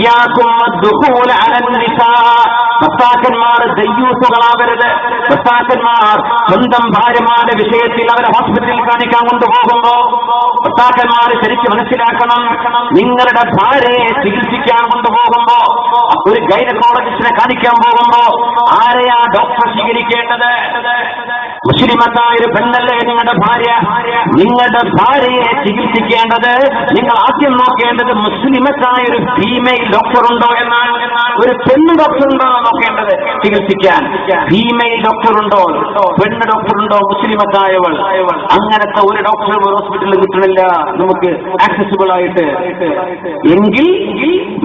إياكم والدخول على النساء. ഭർത്താക്കന്മാർ ദയ്യൂസുകളാവരുത്. ഭർത്താക്കന്മാർ സ്വന്തം ഭാര്യമാരുടെ വിഷയത്തിൽ അവരെ ഹോസ്പിറ്റലിൽ കാണിക്കാൻ കൊണ്ടുപോകുമ്പോ ഭർത്താക്കന്മാർ ശരിക്കും മനസ്സിലാക്കണം നിങ്ങളുടെ ഭാര്യയെ ചികിത്സിക്കാൻ കൊണ്ടുപോകുമ്പോ ഒരു ഗൈനക്കോളജിസ്റ്റിനെ കാണിക്കാൻ പോകുമ്പോ ആരെയാ ഡോക്ടർ സ്വീകരിക്കേണ്ടത്? മുസ്ലിമത്തായ ഒരു പെണ്ണല്ലേ നിങ്ങളുടെ ഭാര്യ? നിങ്ങളുടെ ഭാര്യയെ ചികിത്സിക്കേണ്ടത് നിങ്ങൾ ആദ്യം നോക്കേണ്ടത് മുസ്ലിമത്തായ ഒരു ഫീമെയിൽ ഡോക്ടർ ഉണ്ടോ എന്നാണ്. ഒരു പെണ്ണ് ഡോക്ടർ ഉണ്ടോ എന്ന് നോക്കേണ്ടത് ചികിത്സിക്കാൻ ഫീമെയിൽ ഡോക്ടറുണ്ടോ? പെണ്ണ് ഡോക്ടറുണ്ടോ? മുസ്ലിമത്തായവൾ അങ്ങനത്തെ ഒരു ഡോക്ടർ ഒരു ഹോസ്പിറ്റലിൽ കിട്ടണില്ല. നമുക്ക് ആക്സസിബിൾ ആയിട്ട്. എങ്കിൽ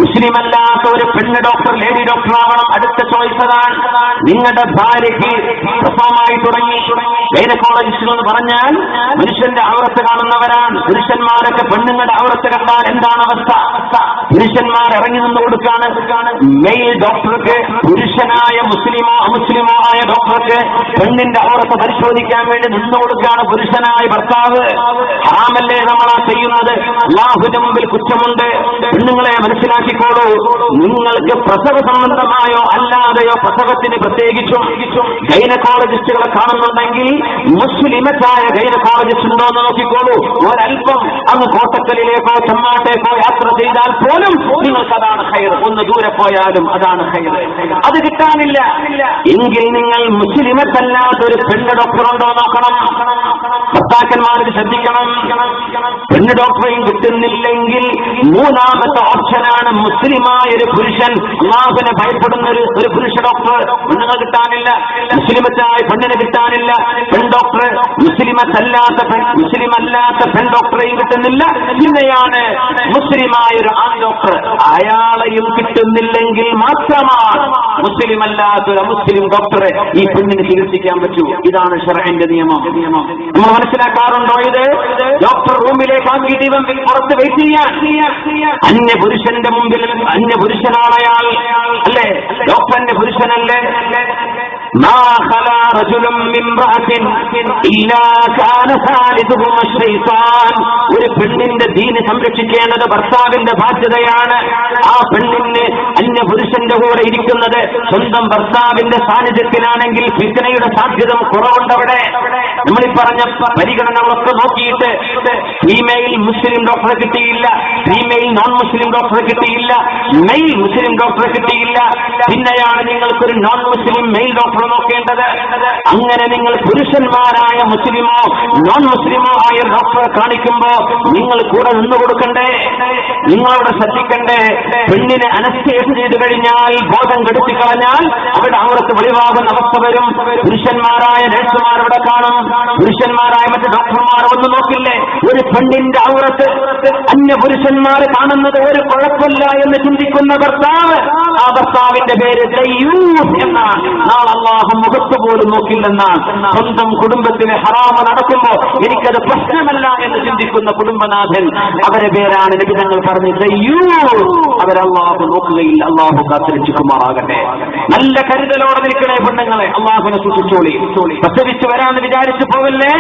മുസ്ലിം അല്ലാത്ത ഒരു പെണ്ണ് ഡോക്ടർ ലേഡി ഡോക്ടർ ആവണം. അടുത്ത ചോയ്സ് അതാണ്. നിങ്ങളുടെ ഭാര്യയ്ക്ക് പ്രസവമായി തുടങ്ങി. ഗൈനക്കോളജിസ്റ്റുകൾ എന്ന് പറഞ്ഞാൽ പുരുഷന്റെ ഔറത്ത് കാണുന്നവരാണ്. പുരുഷന്മാരൊക്കെ പെണ്ണുങ്ങളുടെ ഔറത്ത് കണ്ടാൽ എന്താണ് അവസ്ഥ? പുരുഷന്മാർ ഇറങ്ങി നിന്ന് കൊടുക്കാണ് മെയിൽ ഡോക്ടർക്ക് പുരുഷനായ മുസ്ലിമോ അമുസ്ലിമോ ആയ ഡോക്ടർക്ക് പെണ്ണിന്റെ ഔറത്ത് പരിശോധിക്കാൻ വേണ്ടി നിന്ന് കൊടുക്കുകയാണ് പുരുഷനായ ഭർത്താവ്. ഹറാമല്ലേ നമ്മളാ ചെയ്യുന്നത്? അള്ളാഹുവിന്റെ മുമ്പിൽ കുറ്റമുണ്ട്. പെണ്ണുങ്ങളെ മനസ്സിലാക്കിക്കോളൂ. നിങ്ങൾക്ക് പ്രസവ സംബന്ധമായോ അല്ലാതെയോ പ്രസവത്തിന് പ്രത്യേകിച്ചും ഗൈനക്കോളജിസ്റ്റുകളെ കാണുന്നുണ്ടെങ്കിൽ മുസ്ലിമറ്റായ ഗൈനക്കോളജിസ്റ്റ് ഉണ്ടോ എന്ന് നോക്കിക്കോളൂ. ഒരൽപ്പം അങ്ങ് കോട്ടക്കലിലേക്കോ ചെമ്മാട്ടേക്കോ ചെയ്താൽ പോലും നിങ്ങൾക്ക് അതാണ് ഹൈർ ഒന്ന് ദൂരെ പോയാലും അതാണ് ഹൈർ അത് കിട്ടാനില്ല. എങ്കിൽ നിങ്ങൾ മുസ്ലിമത്തല്ലാത്ത ഒരു പെണ്ണ് ഡോക്ടർ ഉണ്ടോ നോക്കണം. ഭർത്താക്കന്മാർക്ക് ശ്രദ്ധിക്കണം. പെണ്ണ് ഡോക്ടറെയും കിട്ടുന്നില്ലെങ്കിൽ മൂന്നാമത്തെ ഓപ്ഷനാണ് മുസ്ലിമായ ഒരു പുരുഷൻ. അള്ളാഹുവിനെ ഭയപ്പെടുന്ന ഒരു ഒരു പുരുഷ ഡോക്ടർ പെണ്ണുങ്ങൾ കിട്ടാനില്ല മുസ്ലിമത്തായ പെണ്ണിനെ കിട്ടാനില്ല. പെൺ ഡോക്ടർ മുസ്ലിമല്ലാത്ത മുസ്ലിം അല്ലാത്ത പെൺ ഡോക്ടറെയും കിട്ടുന്നില്ല. പിന്നെയാണ് മുസ്ലിമായ ഒരു ആൺ ഡോക്ടർ. അയാളെയും കിട്ടുന്നില്ലെങ്കിൽ മാത്രമാണ് മുസ്ലിം അല്ലാത്ത ഒരു മുസ്ലിം ഡോക്ടറെ ഈ പെണ്ണിന് ചികിത്സിക്കാൻ പറ്റൂ. ഇതാണ് ഷറൈന്റെ നിയമം. നമ്മൾ മനസ്സിലാക്കാറുണ്ടോ ഇത്? ഡോക്ടർ ഇവൻ പുറത്ത് വെയിറ്റ് ചെയ്യാൻ അന്യ പുരുഷന്റെ മുമ്പിൽ അന്യ പുരുഷനാണ് അയാൾ അല്ലേ ഡോക്ടറിന്റെ പുരുഷനല്ലേ ما خلا رجل من امرأة إلا كان ثالثهما الشيطان ഒരു പെണ്ണിന്റെ ദീന് സംരക്ഷിക്കേണ്ടത് ഭർത്താവിന്റെ ബാധ്യതയാണ് ആ പെണ്ണിന് അന്യ പുരുഷന്റെ കൂടെ ഇരിക്കുന്നത് സ്വന്തം ഭർത്താവിന്റെ സാന്നിധ്യത്തിലാണെങ്കിൽ ഫിത്തനയുടെ സാധ്യത കുറവുണ്ടവിടെ നമ്മൾ ഈ പറഞ്ഞ പരിഗണനകളൊക്കെ നോക്കിയിട്ട് ഫീമെയിൽ മുസ്ലിം ഡോക്ടറെ കിട്ടിയില്ല. ഫീമെയിൽ നോൺ മുസ്ലിം ഡോക്ടറെ കിട്ടിയില്ല. മെയിൽ മുസ്ലിം ഡോക്ടറെ കിട്ടിയില്ല. പിന്നെയാണ് നിങ്ങൾക്കൊരു നോൺ മുസ്ലിം മെയിൽ ഡോക്ടറെ നോക്കേണ്ടത്. അങ്ങനെ നിങ്ങൾ പുരുഷന്മാരായ മുസ്ലിമോ നോൺ മുസ്ലിമോ ആയ ഡോക്ടറെ കാണിക്കുമ്പോ നിങ്ങൾ കൂടെ നിന്ന് കൊടുക്കണ്ടേ? നിങ്ങളവിടെ ശ്രദ്ധിക്കണ്ടേ? പെണ്ണിനെ അനസ്തേസ് ചെയ്ത് കഴിഞ്ഞാൽ ബോധം കെടുത്തി കളഞ്ഞാൽ അവിടെ അവർക്ക് വെളിവാകുന്ന അവസ്ഥ വരും. പുരുഷന്മാരായ നഴ്സുമാർ അവിടെ കാണും. പുരുഷന്മാരായ മറ്റ് ഡോക്ടർമാർ ഒന്നും നോക്കില്ലേ? ഒരു പെണ്ണിന്റെ അന്യ പുരുഷന്മാര് കാണുന്നത് ഒരു കുഴപ്പമില്ല എന്ന് ചിന്തിക്കുന്ന ഭർത്താവ് ആ ഭർത്താവിന്റെ പേര് എന്നാണ്. അള്ളാഹു മുഖത്ത് പോലും നോക്കില്ലെന്നാണ്. സ്വന്തം കുടുംബത്തിന് ഹറാമ നടക്കുമ്പോ എനിക്കത് പ്രശ്നമല്ല എന്ന് ചിന്തിക്കുന്ന കുടുംബനാഥൻ അവരെ പേരാണ് ലഭിതങ്ങൾ പറഞ്ഞ് അവരല്ലാഹു നോക്കുകയില്ല. അള്ളാഹു കാത്തിരക്ഷിക്കുമാറാകട്ടെ. നല്ല കരുതലോടെ നിൽക്കണേ പെണ്ണുങ്ങളെ. അള്ളാഹുനെ സൂക്ഷിച്ചോളി. പ്രസവിച്ചു വരാമെന്ന് വിചാരിച്ചു പോവല്ലേ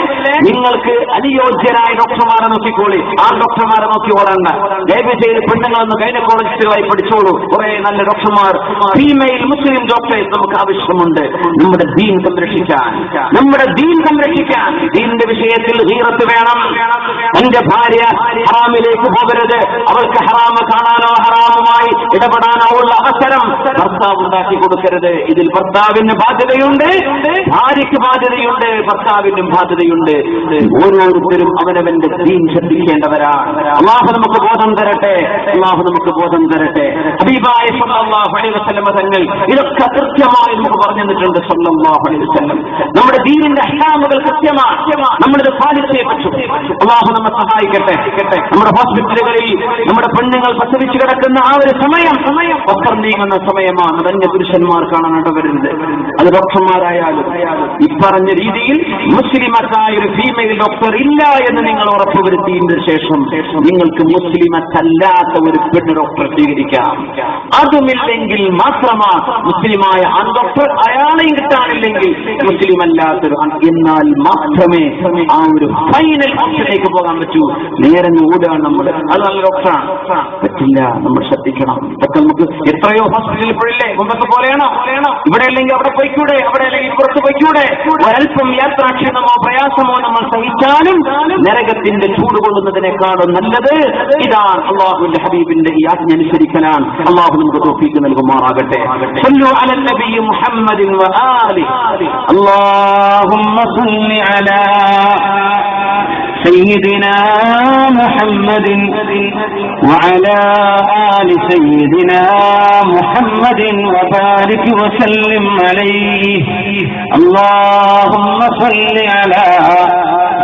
നിങ്ങൾക്ക് അനുയോജ്യരായ ഡോക്ടർമാരെ നോക്കിക്കോളി. ആ ഡോക്ടർമാരെ നോക്കി ഓടണ്ട ദയവ് ചെയ്ത് പെണ്ണുങ്ങളൊന്ന് ഗൈനക്കോളജിസ്റ്റുകളായി പഠിച്ചോളൂ. കുറെ നല്ല ഡോക്ടർമാർ ഫീമെയിൽ മുസ്ലിം ഡോക്ടേഴ്സ് നമുക്ക് ആവശ്യമുണ്ട്. നമ്മുടെ ദീൻ സംരക്ഷിക്കാൻ. നമ്മുടെ ദീൻ സംരക്ഷിക്കാൻ. ദീനിന്റെ വിഷയത്തിൽ ഹീറത്ത് വേണം. എന്റെ ഭാര്യ ഹറാമിലേക്ക് പോകരുത്. അവൾക്ക് ഹറാമ് കാണാനോ ഹറാമുമായി ഇടപെടാനോ ഉള്ള അവസരം ഭർത്താവ് ഉണ്ടാക്കി കൊടുക്കരുത്. ഇതിൽ ഭർത്താവിന് ബാധ്യതയുണ്ട്. ഭാര്യയ്ക്ക് ബാധ്യതയുണ്ട്. ഭർത്താവിനും ബാധ്യതയുണ്ട്. ഓരോരുത്തരും അവനവന്റെ ദീൻ ശ്രദ്ധിക്കേണ്ടവരാണ് അള്ളാഹു നമുക്ക് ബോധം തരട്ടെ. അള്ളാഹു നമുക്ക് ബോധം തരട്ടെ. ഹബീബായ സല്ലല്ലാഹു അലൈഹി വസല്ലം തങ്ങൾ ഇതൊക്കെ കൃത്യമായി നമുക്ക് പറഞ്ഞു തന്നിട്ടുണ്ട് അലൈഹി വസല്ലം. നമ്മുടെ ദീനിന്റെ അഹ്ലാമുകൾ കൃത്യമാണ്. നമ്മളിത് പാലിച്ചേ പറ്റൂ. അള്ളാഹു നമ്മെ സഹായിക്കട്ടെ. നമ്മുടെ ഹോസ്പിറ്റലുകളിൽ നമ്മുടെ പെണ്ണുങ്ങൾ പ്രസവിച്ചു കിടക്കുന്ന ആ ഒരു സമയം സമയം ഒപ്പം നീങ്ങുന്ന സമയമാണ്. അതന്യ പുരുഷന്മാർക്കാണ് നടവരുന്നത് അത് ഡോക്ടർമാരായാലും ഈ പറഞ്ഞ രീതിയിൽ മുസ്ലിമത്തായ ഒരു ഫീമെയിൽ ഡോക്ടർ ഇല്ല എന്ന് നിങ്ങൾ ഉറപ്പുവരുത്തിയതിനു ശേഷം നിങ്ങൾക്ക് മുസ്ലിമത്തല്ലാത്ത ഒരു പെണ്ണ് ഡോക്ടർ സ്വീകരിക്കാം. അതുമില്ലെങ്കിൽ മാത്രമാ മുസ്ലിമായ ആൺ ഡോക്ടർ അയാളെയും കിട്ടാനില്ലെങ്കിൽ മുസ്ലിം അല്ലാത്തൊരു എന്നാൽ മാത്രമേ ആ ഒരു ഫൈനൽ ഓപ്ഷനിലേക്ക് പോകാൻ പറ്റൂ. നേരെ കൂടാണ് നമ്മൾ അത് നല്ല ഡോക്ടറാണ് പറ്റില്ല നമ്മൾ ശ്രദ്ധിക്കണം. ഇതൊക്കെ നമുക്ക് എത്രയോ ഹോസ്പിറ്റലിൽ ഇപ്പോഴില്ലേ? മുമ്പത്തെ പോലെയാണോ? ഇവിടെ അല്ലെങ്കിൽ അവിടെ പോയിക്കൂടെ? അവിടെ അല്ലെങ്കിൽ പുറത്ത് പോയിക്കൂടെ? ഒരൽപ്പം യാത്രാക്ഷീണമോ പ്രയാസമോ നമ്മൾ സഹിച്ചാലും നരകത്തിന്റെ ചൂട് കൊള്ളുന്നതിനേക്കാളും നല്ലത് ഇതാണ് അള്ളാഹുവിന്റെ ഹബീബിന്റെ ഈ ആജ്ഞ അനുസരിക്കലാണ് അള്ളാഹു നമുക്ക് തോഫീക്ക് നൽകുമാറാകട്ടെ صلوا على النبي محمد وآله اللهم صل على سيدنا محمد وعلى آل سيدنا محمد وبارك وسلم عليه اللهم صل على